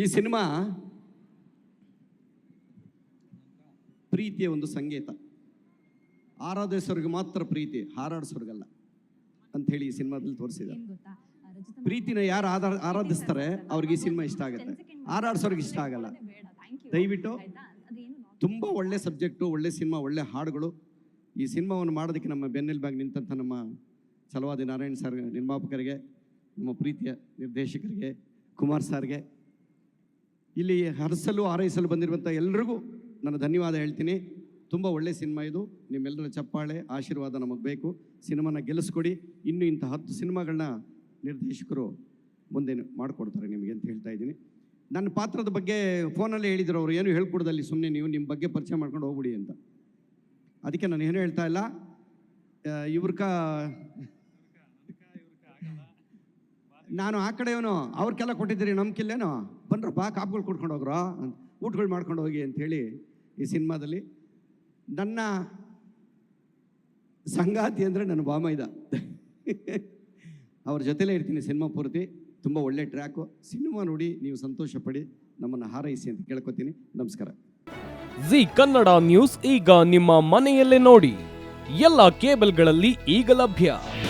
ಈ ಸಿನಿಮಾ ಪ್ರೀತಿಯ ಒಂದು ಸಂಗೀತ. ಆರಾಧಿಸೋರಿಗೆ ಮಾತ್ರ ಪ್ರೀತಿ ಹಾರಾಡಿಸೋರ್ಗಲ್ಲ ಹೇಳಿ ಈ ಸಿನಿಮಾದಲ್ಲಿ ತೋರಿಸಿದ್ದಾರೆ. ಪ್ರೀತಿನ ಯಾರು ಆಧಾರ ಆರಾಧಿಸ್ತಾರೆ? ಅವ್ರಿಗೆ ಈ ಸಿನಿಮಾ ಇಷ್ಟ ಆಗುತ್ತೆ. ಆರಾಡಿಸೋರ್ಗೆ ಇಷ್ಟ ಆಗಲ್ಲ. ದಯವಿಟ್ಟು ತುಂಬ ಒಳ್ಳೆ ಸಬ್ಜೆಕ್ಟು ಒಳ್ಳೆ ಸಿನಿಮಾ ಒಳ್ಳೆ ಹಾಡುಗಳು. ಈ ಸಿನಿಮಾವನ್ನು ಮಾಡೋದಕ್ಕೆ ನಮ್ಮ ಬೆನ್ನೆಲುಬಾಗಿ ನಿಂತಂಥ ನಮ್ಮ ಛಲವಾದಿ ನಾರಾಯಣ್ ಸರ್ ನಿರ್ಮಾಪಕರಿಗೆ ನಮ್ಮ ಪ್ರೀತಿಯ ನಿರ್ದೇಶಕರಿಗೆ ಕುಮಾರ್ ಸರ್ಗೆ ಇಲ್ಲಿ ಹರಸಲು ಆರೈಸಲು ಬಂದಿರುವಂಥ ಎಲ್ರಿಗೂ ನಾನು ಧನ್ಯವಾದ ಹೇಳ್ತೀನಿ. ತುಂಬ ಒಳ್ಳೆ ಸಿನಿಮಾ ಇದು. ನಿಮ್ಮೆಲ್ಲರ ಚಪ್ಪಾಳೆ, ಆಶೀರ್ವಾದ ನಮಗೆ ಬೇಕು. ಸಿನಿಮಾನ ಗೆಲ್ಲಿಸ್ಕೊಡಿ. ಇನ್ನು ಇಂಥ ಹತ್ತು ಸಿನಿಮಾಗಳನ್ನ ನಿರ್ದೇಶಕರು ಮುಂದೆ ಮಾಡಿಕೊಡ್ತಾರೆ ನಿಮಗೆ ಅಂತ ಹೇಳ್ತಾ ಇದ್ದೀನಿ. ನನ್ನ ಪಾತ್ರದ ಬಗ್ಗೆ ಫೋನಲ್ಲಿ ಹೇಳಿದ್ರು ಅವರು. ಏನು ಹೇಳ್ಕೊಡ್ದಲ್ಲಿ ಸುಮ್ಮನೆ ನೀವು ನಿಮ್ಮ ಬಗ್ಗೆ ಪರಿಚಯ ಮಾಡ್ಕೊಂಡು ಹೋಗ್ಬಿಡಿ ಅಂತ. ಅದಕ್ಕೆ ನಾನು ಏನು ಹೇಳ್ತಾ ಇಲ್ಲ. ಇವ್ರ ಇವ್ರಕ ನಾನು ಆ ಕಡೆಯವನು, ಅವ್ರಿಗೆಲ್ಲ ಕೊಟ್ಟಿದ್ದೀರಿ ನಮ್ಗಿಲ್ಲೇನೋ ಬನ್ರಪ್ಪ ಕಾಪ್ಗಳು ಕೊಡ್ಕೊಂಡು ಹೋಗ್ರ ಊಟಗಳು ಮಾಡ್ಕೊಂಡು ಹೋಗಿ ಅಂಥೇಳಿ ಈ ಸಿನಿಮಾದಲ್ಲಿ. ನನ್ನ ಸಂಗಾತಿ ಅಂದರೆ ನನ್ನ ಬಾಮೈದ. ಅವ್ರ ಜೊತೆಲೇ ಇರ್ತೀನಿ ಸಿನಿಮಾ ಪೂರ್ತಿ. ತುಂಬ ಒಳ್ಳೆ ಟ್ರ್ಯಾಕು. ಸಿನಿಮಾ ನೋಡಿ ನೀವು ಸಂತೋಷ ಪಡಿ ನಮ್ಮನ್ನು ಹಾರೈಸಿ ಅಂತ ಕೇಳ್ಕೊತೀನಿ. ನಮಸ್ಕಾರ. ಜಿ ಕನ್ನಡ ನ್ಯೂಸ್ ಈಗ ನಿಮ್ಮ ಮನೆಯಲ್ಲೇ ನೋಡಿ. ಎಲ್ಲ ಕೇಬಲ್ಗಳಲ್ಲಿ ಈಗ ಲಭ್ಯ. ನಿಮ್ಮ